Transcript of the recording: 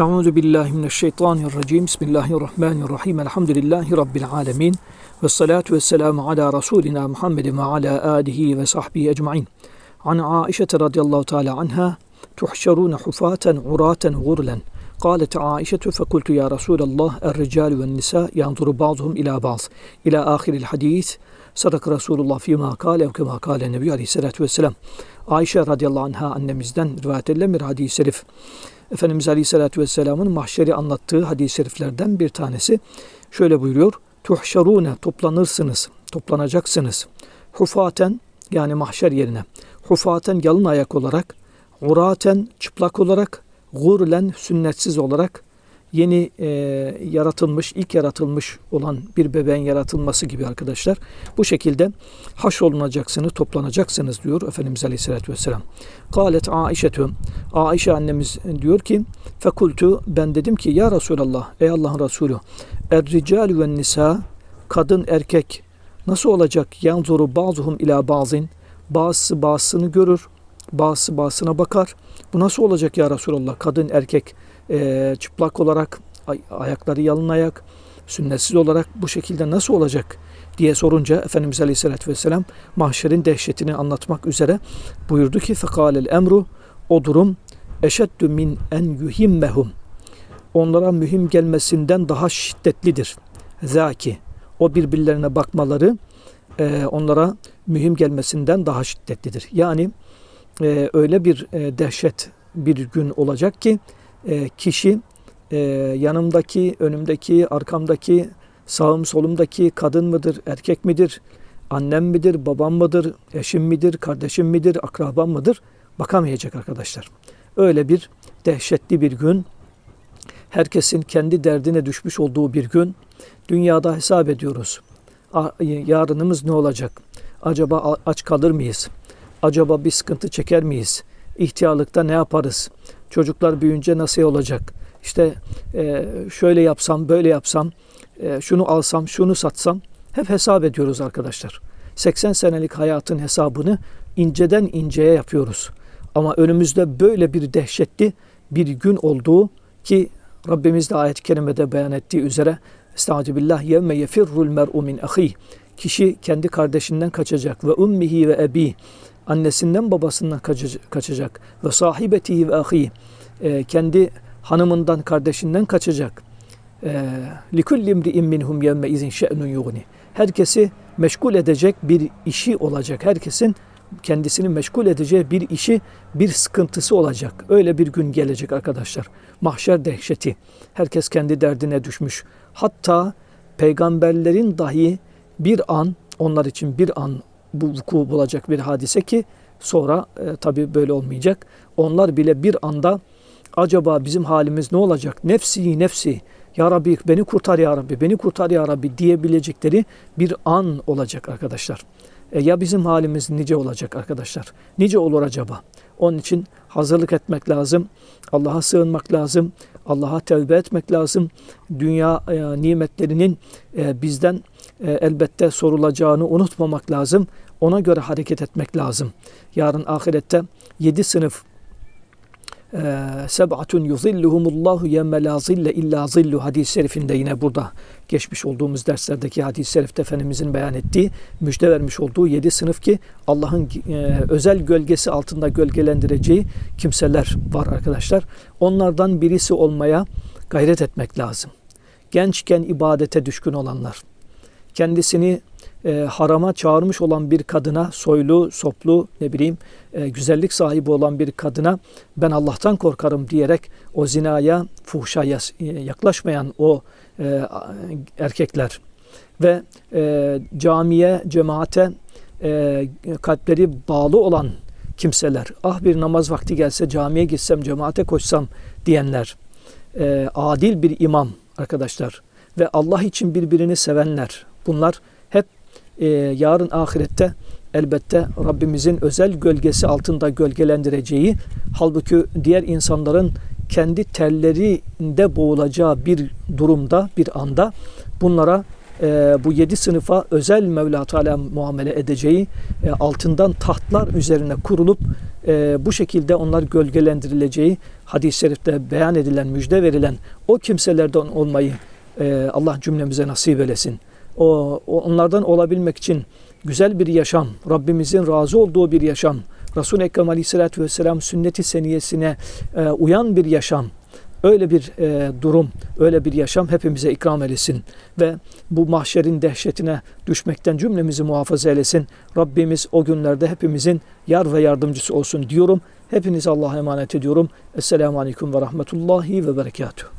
أعوذ بالله من الشيطان الرجيم. بسم الله الرحمن الرحيم. الحمد لله رب العالمين والصلاة والسلام على رسولنا محمد وعلى آله وصحبه أجمعين. عن عائشة رضي الله تعالى عنها تحشرون حفاة عراة غرلا. قالت عائشة فقلت يا رسول الله الرجال والنساء ينظر بعضهم إلى بعض. إلى آخر الحديث صدق رسول الله فيما قال وكما قال النبي عليه الصلاة والسلام. عائشة رضي الله عنها أن edilen bir hadis-i سلف Efendimiz Aleyhisselatü Vesselam'ın mahşeri anlattığı hadis-i şeriflerden bir tanesi. Şöyle buyuruyor. Tuhşarune toplanırsınız, toplanacaksınız. Hufaten yani mahşer yerine. Hufaten yalın ayak olarak, uraten çıplak olarak, gurlen sünnetsiz olarak yeni e, yaratılmış, ilk yaratılmış olan bir bebeğin yaratılması gibi arkadaşlar. Bu şekilde haş olunacaksınız, toplanacaksınız diyor Efendimiz Aleyhisselatü Vesselam. Kalet Aişetü, Aişe annemiz diyor ki, fekultu ben dedim ki ya Resulallah, ey Allah'ın Resulü, er rical ve nisa, kadın erkek nasıl olacak? Yanzuru bazıhum ila bazin, bazısı bazısını görür, bazısı bazısına bakar. Bu nasıl olacak ya Resulallah? Kadın erkek e, çıplak olarak, ay, ayakları yalın ayak, sünnetsiz olarak bu şekilde nasıl olacak diye sorunca Efendimiz Aleyhisselatü Vesselam mahşerin dehşetini anlatmak üzere buyurdu ki fekalel emru o durum eşeddü min en yuhimmehum onlara mühim gelmesinden daha şiddetlidir. Zaki o birbirlerine bakmaları e, onlara mühim gelmesinden daha şiddetlidir. Yani e, öyle bir e, dehşet bir gün olacak ki e, kişi e, yanımdaki, önümdeki, arkamdaki, sağım solumdaki kadın mıdır, erkek midir, annem midir, babam mıdır, eşim midir, kardeşim midir, akrabam mıdır bakamayacak arkadaşlar. Öyle bir dehşetli bir gün, herkesin kendi derdine düşmüş olduğu bir gün, dünyada hesap ediyoruz. Yarınımız ne olacak? Acaba aç kalır mıyız? Acaba bir sıkıntı çeker miyiz? İhtiyarlıkta ne yaparız? Çocuklar büyüyünce nasıl olacak? İşte e, şöyle yapsam, böyle yapsam, e, şunu alsam, şunu satsam hep hesap ediyoruz arkadaşlar. 80 senelik hayatın hesabını inceden inceye yapıyoruz. Ama önümüzde böyle bir dehşetli bir gün olduğu ki Rabbimiz de ayet-i kerimede beyan ettiği üzere Estağfirullah yevme yefirrul mer'u min ahi. Kişi kendi kardeşinden kaçacak ve ummihi ve ebi annesinden babasından kaçacak ve sahibetihi ve ahi e, kendi hanımından kardeşinden kaçacak. E, likulli imri'in minhum yevme izin şe'nun yugni. Herkesi meşgul edecek bir işi olacak. Herkesin kendisini meşgul edeceği bir işi, bir sıkıntısı olacak. Öyle bir gün gelecek arkadaşlar. Mahşer dehşeti. Herkes kendi derdine düşmüş. Hatta peygamberlerin dahi bir an, onlar için bir an bu vuku bulacak bir hadise ki sonra e, tabi böyle olmayacak. Onlar bile bir anda acaba bizim halimiz ne olacak? Nefsi nefsi ya Rabbi beni kurtar ya Rabbi beni kurtar ya Rabbi diyebilecekleri bir an olacak arkadaşlar. E ya bizim halimiz nice olacak arkadaşlar? Nice olur acaba? Onun için hazırlık etmek lazım. Allah'a sığınmak lazım. Allah'a tevbe etmek lazım. Dünya e, nimetlerinin e, bizden e, elbette sorulacağını unutmamak lazım. Ona göre hareket etmek lazım. Yarın ahirette yedi sınıf seb'atun yuzilluhumullahu yemme la zille illa zillu hadis-i şerifinde yine burada geçmiş olduğumuz derslerdeki hadis-i şerifte Efendimizin beyan ettiği müjde vermiş olduğu yedi sınıf ki Allah'ın e, özel gölgesi altında gölgelendireceği kimseler var arkadaşlar. Onlardan birisi olmaya gayret etmek lazım. Gençken ibadete düşkün olanlar, kendisini e, harama çağırmış olan bir kadına, soylu, soplu, ne bileyim e, güzellik sahibi olan bir kadına ben Allah'tan korkarım diyerek o zinaya, fuhşaya e, yaklaşmayan o e, erkekler ve e, camiye, cemaate e, kalpleri bağlı olan kimseler, ah bir namaz vakti gelse camiye gitsem, cemaate koşsam diyenler, e, adil bir imam arkadaşlar ve Allah için birbirini sevenler, bunlar e, yarın ahirette elbette Rabbimizin özel gölgesi altında gölgelendireceği, halbuki diğer insanların kendi tellerinde boğulacağı bir durumda, bir anda bunlara e, bu yedi sınıfa özel Mevla Teala muamele edeceği e, altından tahtlar üzerine kurulup e, bu şekilde onlar gölgelendirileceği hadis-i şerifte beyan edilen, müjde verilen o kimselerden olmayı e, Allah cümlemize nasip eylesin. O, onlardan olabilmek için güzel bir yaşam, Rabbimizin razı olduğu bir yaşam, Resul-i Ekrem Aleyhisselatü Vesselam sünneti seniyesine e, uyan bir yaşam, öyle bir e, durum, öyle bir yaşam hepimize ikram eylesin ve bu mahşerin dehşetine düşmekten cümlemizi muhafaza eylesin. Rabbimiz o günlerde hepimizin yar ve yardımcısı olsun diyorum. Hepinizi Allah'a emanet ediyorum. Esselamu Aleyküm ve Rahmetullahi ve Berekatuhu.